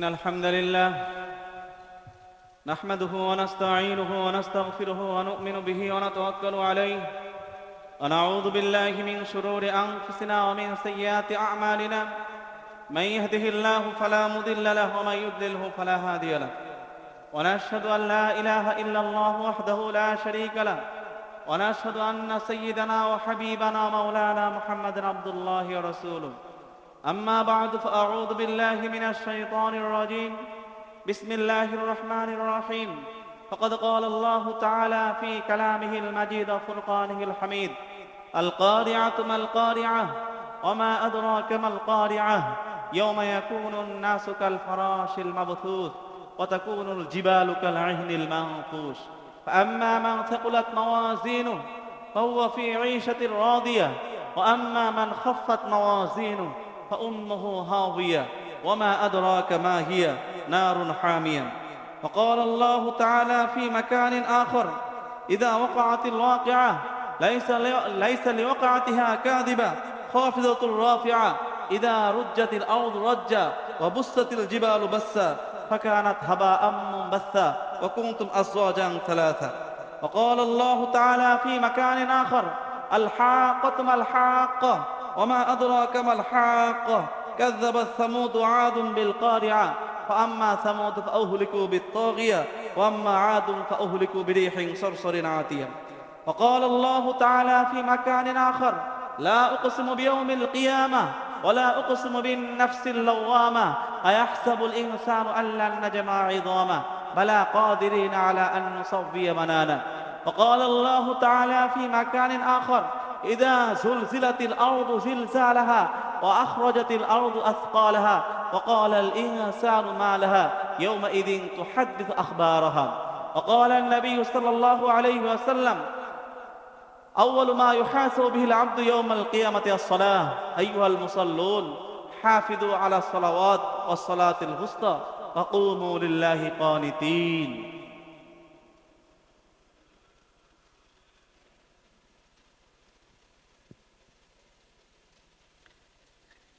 إن الحمد لله نحمده ونستعينه ونستغفره ونؤمن به ونتوكل عليه ونعوذ بالله من شرور أنفسنا ومن سيئات أعمالنا من يهده الله فلا مضل له ومن يضلله فلا هادي له ونشهد أن لا إله إلا الله وحده لا شريك له ونشهد أن سيدنا وحبيبنا مولانا محمد عبد الله ورسوله أما بعد فأعوذ بالله من الشيطان الرجيم. بسم الله الرحمن الرحيم. فقد قال الله تعالى في كلامه المجيد وفرقانه الحميد القارعة ما القارعة وما أدراك ما القارعة يوم يكون الناس كالفراش المبثوث وتكون الجبال كالعهن المنفوش فأما من ثقلت موازينه فهو في عيشة راضية وأما من خفت موازينه فأمه هاوية وما أدراك ما هي؟ نار حامية. وقال الله تعالى في مكان آخر إذا وقعت الواقعة ليس, ليس لوقعتها كاذبة خافضة رافعة إذا رجت الأرض رجا وبست الجبال بسا فكانت هباء منبثا وكنتم أزواجا ثلاثة وقال الله تعالى في مكان آخر الحاقة ما الحاقة؟ وما أدراك ما الحاقة كذبت ثمود وعاد بالقارعة. فأما ثمود فأهلكوا بالطاغية وأما عاد فأهلكوا بريح صرصر عاتية. وقال الله تعالى في مكان آخر لا أقسم بيوم القيامة ولا أقسم بالنفس اللوامة. أيحسب الإنسان أن لن نجمع عظامه بلى قادرين على أن نصفي بنانا وقال الله تعالى في مكان آخر إذا زلزلت الأرض زلزالها وأخرجت الأرض أثقالها وقال الإنسان ما لها يومئذ تحدث أخبارها. وقال النبي صلى الله عليه وسلم أول ما يحاسب به العبد يوم القيامة الصلاة أيها المصلون حافظوا على الصلوات والصلاة الوسطى وقوموا لله قانتين.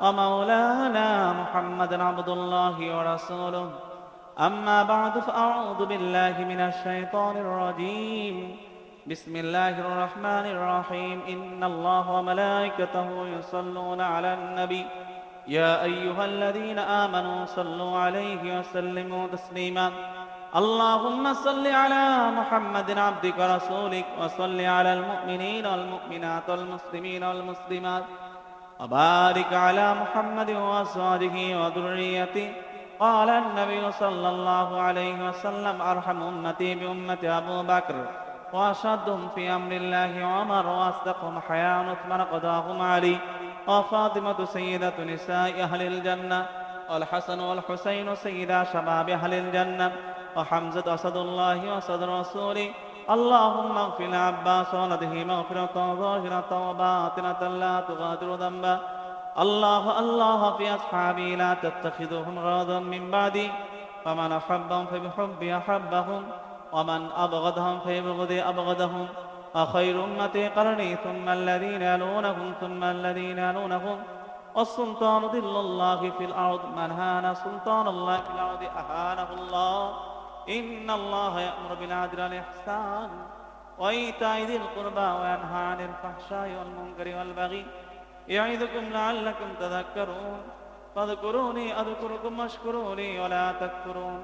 ومولانا محمد عبد الله ورسوله. أما بعد فأعوذ بالله من الشيطان الرجيم. بسم الله الرحمن الرحيم. إن الله وملائكته يصلون على النبي. يا أيها الذين آمنوا صلوا عليه وسلموا تسليما. اللهم صل على محمد عبدك ورسولك وصل على المؤمنين والمؤمنات والمسلمين والمسلمات. وبارك على محمد وأزواجه وذريته. قال النبي صلى الله عليه وسلم أرحم أمتي بأمة أبو بكر وأشدهم في أمر الله عمر وأصدقهم حياة عثمان قضاهم علي وفاطمة سيدة نساء أهل الجنة والحسن والحسين سيدا شباب أهل الجنة وحمزة أسد الله وأسد رسوله اللهم اغفر لعباس ولده مغفرة ظاهرة وباطنة لا تغادر ذنبا. الله الله في أصحابي لا تتخذهم غرضا من بعدي. فمن أحبهم فبحبي أحبهم ومن أبغضهم فببغضي أبغضهم. وخير أمتي قرني ثم الذين يلونهم ثم الذين يلونهم. والسلطان ظل الله في الأرض من هان سلطان الله في الأرض أهانه الله. إن الله يأمر بالعدل والإحسان وإيتاء ذي القربى وينهى عن الفحشاء والمنكر والبغي يعظكم لعلكم تذكرون فاذكروني أذكركم واشكروا لي ولا تكفرون